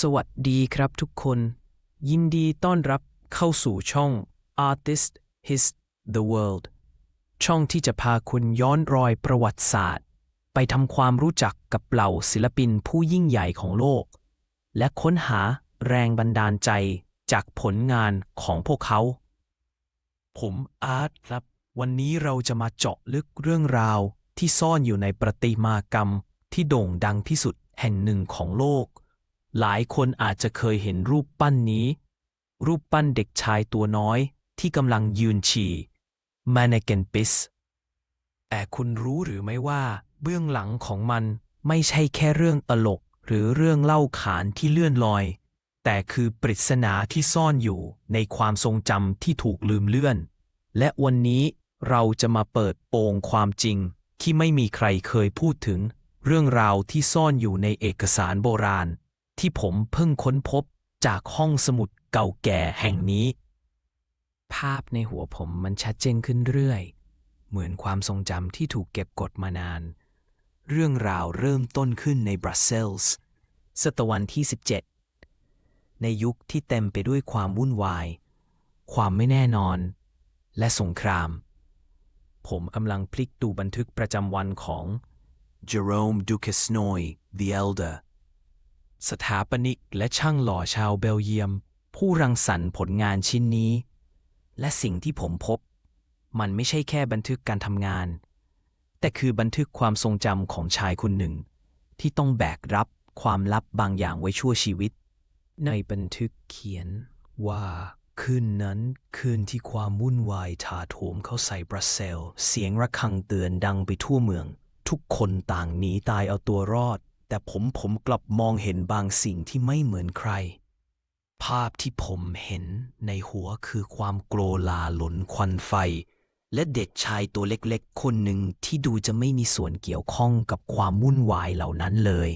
สวัสดีครับทุกคน ยินดีต้อนรับเข้าสู่ช่อง Artist His the World ช่องที่จะพาคุณย้อนรอยประวัติศาสตร์ ไปทำความรู้จักกับเหล่าศิลปินผู้ยิ่งใหญ่ของโลก และค้นหาแรงบันดาลใจจากผลงานของพวกเขา ผมอาร์ตครับ วันนี้เราจะมาเจาะลึกเรื่องราวที่ซ่อนอยู่ในประติมากรรมที่โด่งดังที่สุดแห่งหนึ่งของโลก หลายคนอาจจะเคยเห็นรูปปั้นนี้ รูปปั้นเด็กชายตัวน้อยที่กำลังยืนฉี่ Mannequin p i s แต่คุณรู้หรือไม่ว่า เบื้องหลังของมันไม่ใช่แค่เรื่องตลกหรือเรื่องเล่าขานที่เลื่อนลอย แต่คือปริศนาที่ซ่อนอยู่ในความทรงจำที่ถูกลืมเลื่อน และวันนี้เราจะมาเปิดโปงความจริงที่ไม่มีใครเคยพูดถึง เรื่องราวที่ซ่อนอยู่ในเอกสารโบราณ ที่ผมเพิ่งค้นพบจากห้องสมุดเก่าแก่แห่งนี้ ภาพในหัวผมมันชัดเจนขึ้นเรื่อย เหมือนความทรงจำที่ถูกเก็บกดมานาน เรื่องราวเริ่มต้นขึ้นในบรัสเซลส์ศตวรรษที่ 17 ในยุคที่เต็มไปด้วยความวุ่นวาย ความไม่แน่นอน และสงคราม ผมกำลังพลิกดูบันทึกประจำวันของ Jerome Duquesnoy the Elder สถาปนิกและช่างหล่อชาวเบลเยียม ผู้รังสรรค์ผลงานชิ้นนี้ และสิ่งที่ผมพบ มันไม่ใช่แค่บันทึกการทำงาน แต่คือบันทึกความทรงจำของชายคนหนึ่ง ที่ต้องแบกรับความลับบางอย่างไว้ชั่วชีวิต ในบันทึกเขียนว่าคืนนั้นคืนที่ความวุ่นวายถาโถมเข้าใส่บรัสเซล เสียงระฆังเตือนดังไปทั่วเมือง ทุกคนต่างหนีตายเอาตัวรอด แต่ผมผมกลับมองเห็นบางสิ่งที่ไม่เหมือนใคร ภาพที่ผมเห็นในหัวคือความโกรลาหลนควันไฟ และเด็กชายตัวเล็กๆ คนหนึ่งที่ดูจะไม่มีส่วนเกี่ยวข้องกับความวุ่นวายเหล่านั้นเลย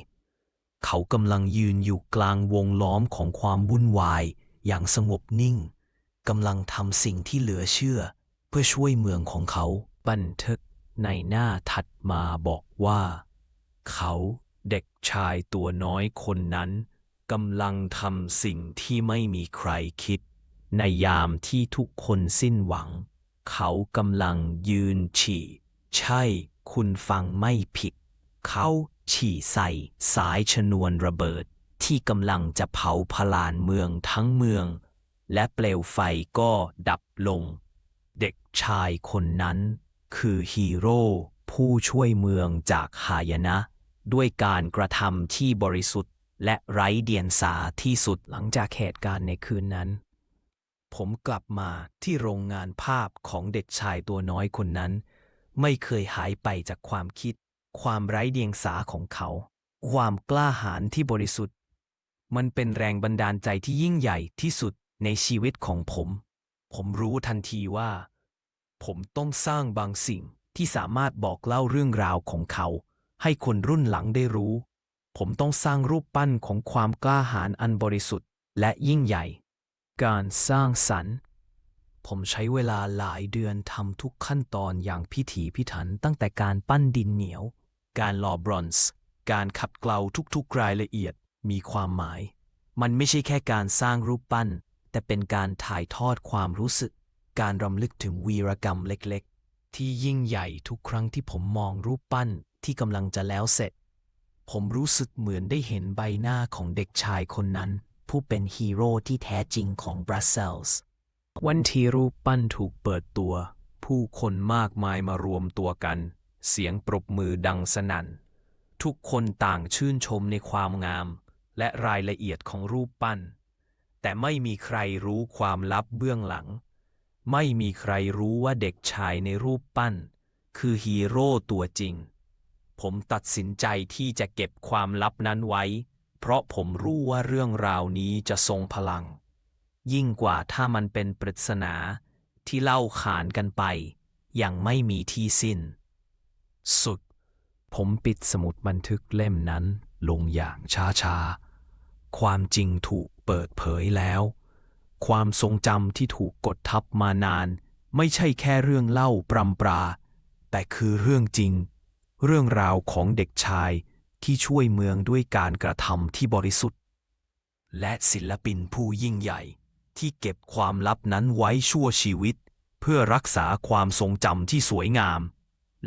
เขากำลังยืนอยู่กลางวงล้อมของความวุ่นวาย อย่างสงบนิ่งกำลังทำสิ่งที่เหลือเชื่อ เพื่อช่วยเมืองของเขา บันทึกในหน้าถัดมาบอกว่า เขา เด็กชายตัวน้อยคนนั้นกำลังทำสิ่งที่ไม่มีใครคิด ในยามที่ทุกคนสิ้นหวัง เขากำลังยืนฉี่ ใช่ คุณฟังไม่ผิด เขาฉี่ใส่สายชนวนระเบิด ที่กำลังจะเผาพลานเมืองทั้งเมือง และเปลวไฟก็ดับลง เด็กชายคนนั้นคือฮีโร่ผู้ช่วยเมืองจากหายนะ ด้วยการกระทำที่บริสุทธิ์ และไร้เดียงสาที่สุดหลังจากเหตุการณ์ในคืนนั้น ผมกลับมาที่โรงงานภาพของเด็กชายตัวน้อยคนนั้น ไม่เคยหายไปจากความคิด ความไร้เดียงสาของเขา ความกล้าหาญที่บริสุทธิ์ มันเป็นแรงบันดาลใจที่ยิ่งใหญ่ที่สุดในชีวิตของผม ผมรู้ทันทีว่า ผมต้องสร้างบางสิ่งที่สามารถบอกเล่าเรื่องราวของเขา ให้คนรุ่นหลังได้รู้ ผมต้องสร้างรูปปั้นของความกล้าหาญอันบริสุทธิ์และยิ่งใหญ่ การสร้างสรรค์ ผมใช้เวลาหลายเดือนทำทุกขั้นตอนอย่างพิถีพิถันตั้งแต่การปั้นดินเหนียว การหล่อบรอนซ์ การขัดเกลาทุกๆรายละเอียดมีความหมาย มันไม่ใช่แค่การสร้างรูปปั้น แต่เป็นการถ่ายทอดความรู้สึก การรำลึกถึงวีรกรรมเล็กๆ ที่ยิ่งใหญ่ทุกครั้งที่ผมมองรูปปั้น ที่กำลังจะแล้วเสร็จ ผมรู้สึกเหมือนได้เห็นใบหน้าของเด็กชายคนนั้น ผู้เป็นฮีโร่ที่แท้จริงของบรัสเซลส์วันที่รูปปั้นถูกเปิดตัว ผู้คนมากมายมารวมตัวกัน เสียงปรบมือดังสนั่น ทุกคนต่างชื่นชมในความงาม และรายละเอียดของรูปปั้น แต่ไม่มีใครรู้ความลับเบื้องหลัง ไม่มีใครรู้ว่าเด็กชายในรูปปั้น คือฮีโร่ตัวจริง ผมตัดสินใจที่จะเก็บความลับนั้นไว้ เพราะผมรู้ว่าเรื่องราวนี้จะทรงพลัง ยิ่งกว่าถ้ามันเป็นปริศนาที่เล่าขานกันไป อย่างไม่มีที่สิ้น สุด ผมปิดสมุดบันทึกเล่มนั้นลงอย่างช้าๆ ความจริงถูกเปิดเผยแล้ว ความทรงจำที่ถูกกดทับมานาน ไม่ใช่แค่เรื่องเล่าปรำปรา แต่คือเรื่องจริง เรื่องราวของเด็กชายที่ช่วยเมืองด้วยการกระทำที่บริสุทธิ์ และศิลปินผู้ยิ่งใหญ่ที่เก็บความลับนั้นไว้ชั่วชีวิต เพื่อรักษาความทรงจำที่สวยงาม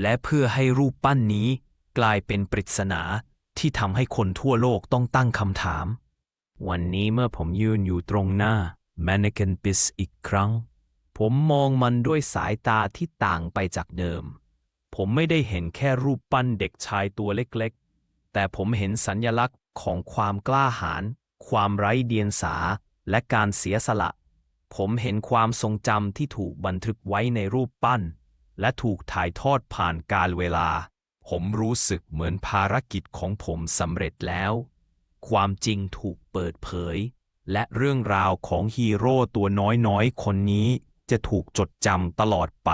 และเพื่อให้รูปปั้นนี้กลายเป็นปริศนาที่ทำให้คนทั่วโลกต้องตั้งคำถาม วันนี้เมื่อผมยืนอยู่ตรงหน้า Mannequin b i s อีกครั้ง ผมมองมันด้วยสายตาที่ต่างไปจากเดิม ผมไม่ได้เห็นแค่รูปปั้นเด็กชายตัวเล็กๆ แต่ผมเห็นสัญญลักษณ์ของความกล้าหาญ ความไร้เดียงสา และการเสียสละ ผมเห็นความทรงจำที่ถูกบันทึกไว้ในรูปปั้น และถูกถ่ายทอดผ่านกาลเวลา ผมรู้สึกเหมือนภารกิจของผมสำเร็จแล้ว ความจริงถูกเปิดเผย และเรื่องราวของฮีโร่ตัวน้อยๆ คนนี้จะถูกจดจำตลอดไป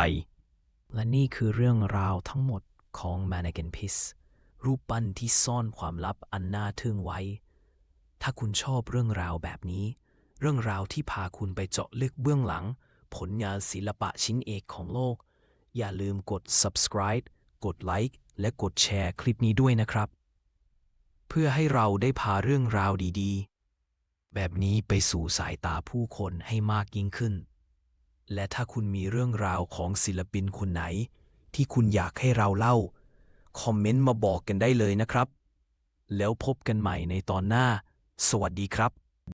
และนี่คือเรื่องราวทั้งหมดของ Mannequin Piece รูปปั้นที่ซ่อนความลับอันน่าทึ่งไว้ ถ้าคุณชอบเรื่องราวแบบนี้ เรื่องราวที่พาคุณไปเจาะลึกเบื้องหลัง ผลงานศิลปะชิ้นเอกของโลก อย่าลืมกด subscribe กดไลค์และกดแชร์คลิปนี้ด้วยนะครับ เพื่อให้เราได้พาเรื่องราวดีๆ แบบนี้ไปสู่สายตาผู้คนให้มากยิ่งขึ้น และถ้าคุณมีเรื่องราวของศิลปินคนไหน ที่คุณอยากให้เราเล่า คอมเมนต์มาบอกกันได้เลยนะครับ แล้วพบกันใหม่ในตอนหน้า สวัสดีครับ